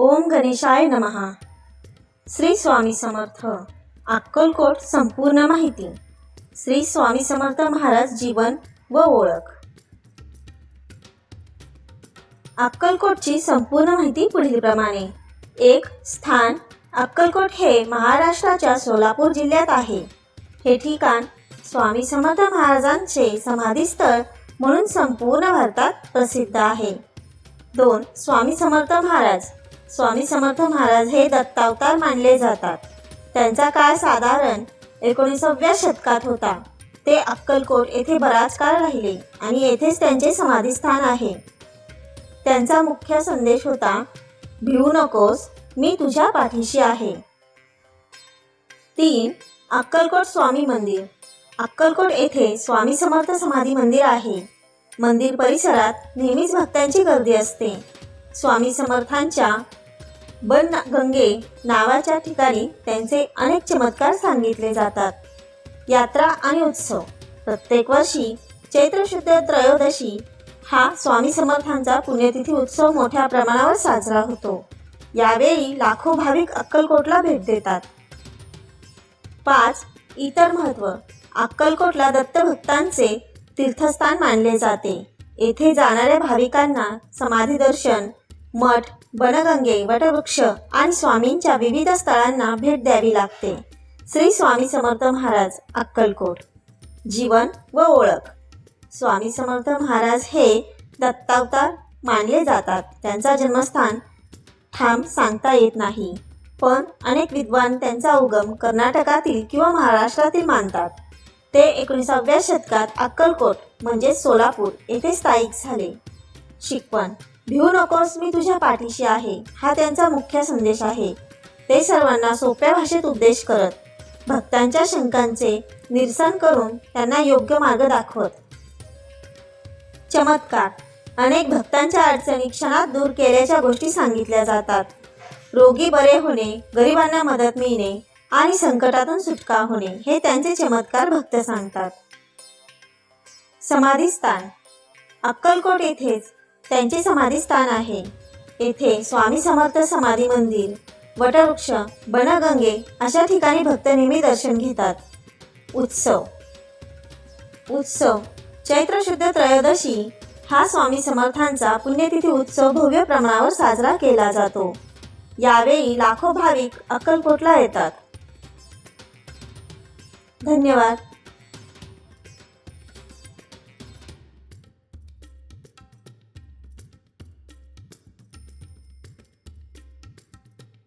ओम गणेशाय नमहा श्री स्वामी समर्थ. अक्कलकोट संपूर्ण माहिती. श्री स्वामी समर्थ महाराज जीवन व ओळख. अक्कलकोटची संपूर्ण माहिती पुढीलप्रमाणे. एक स्थान अक्कलकोट हे महाराष्ट्राच्या सोलापूर जिल्ह्यात आहे. हे ठिकाण स्वामी समर्थ महाराजांचे समाधीस्थळ म्हणून संपूर्ण भारतात प्रसिद्ध आहे. दोन स्वामी समर्थ महाराज. स्वामी समर्थ महाराज हे दत्तावतार मानले जातात. त्यांचा काळ साधारण एकोणीसाव्या शतकात होता. ते अक्कलकोट येथे बराच काळ राहिले आणि येथेच त्यांचे समाधीस्थान आहे. त्यांचा मुख्य संदेश होता भिवू नकोस मी तुझ्या पाठीशी आहे. तीन अक्कलकोट स्वामी मंदिर. अक्कलकोट येथे स्वामी समर्थ समाधी मंदिर आहे. मंदिर परिसरात नेहमीच भक्तांची गर्दी असते. स्वामी समर्थांच्या बन गंगे नावाच्या ठिकाणी त्यांचे अनेक चमत्कार सांगितले जातात. यात्रा आणि उत्सव. प्रत्येक वर्षी चैत्र शुद्ध त्रयोदशी हा स्वामी समर्थांचा पुण्यतिथी उत्सव मोठ्या प्रमाणावर साजरा होतो. यावेळी लाखो भाविक अक्कलकोटला भेट देतात. पाच. इतर महत्त्व अक्कलकोटला दत्तभक्तांचे तीर्थस्थान मानले जाते. येथे जाणाऱ्या भाविकांना समाधी दर्शन मठ बनगंगे वटवृक्ष आणि स्वामींच्या विविध स्थळांना भेट द्यावी लागते. श्री स्वामी समर्थ महाराज अक्कलकोट. जीवन व ओळख. स्वामी समर्थ महाराज हे दत्तावतार मानले जातात. त्यांचा जन्मस्थान ठाम सांगता येत नाही. पण अनेक विद्वान त्यांचा उगम कर्नाटकातील किंवा महाराष्ट्रातील मानतात. ते एकोणीसाव्या शतकात अक्कलकोट म्हणजे सोलापूर येथे स्थायिक झाले. शिकवण. भिवू नकोस मी तुझ्या पाठीशी आहे. हा त्यांचा मुख्य संदेश आहे. ते सर्वांना सोप्या भाषेत उपदेश करत भक्तांच्या शंकांचे निरसन करून त्यांना योग्य मार्ग दाखवत. चमत्कार. अनेक भक्तांच्या अडचणी क्षणात दूर केल्याच्या गोष्टी सांगितल्या जातात. रोगी बरे होणे गरिबांना मदत मिळणे आणि संकटातून सुटका होणे हे त्यांचे चमत्कार भक्त सांगतात. समाधीस्थान अक्कलकोट येथेच त्यांचे समाधीस्थान आहे. येथे स्वामी समर्थ समाधी मंदिर वटवृक्ष बनगंगे अशा ठिकाणी भक्त नेहमी दर्शन घेतात. उत्सव. उत्सव. चैत्र शुद्ध त्रयोदशी हा स्वामी समर्थांचा पुण्यतिथी उत्सव भव्य प्रमाणावर साजरा केला जातो. यावेळी लाखो भाविक अक्कलकोटला येतात. धन्यवाद.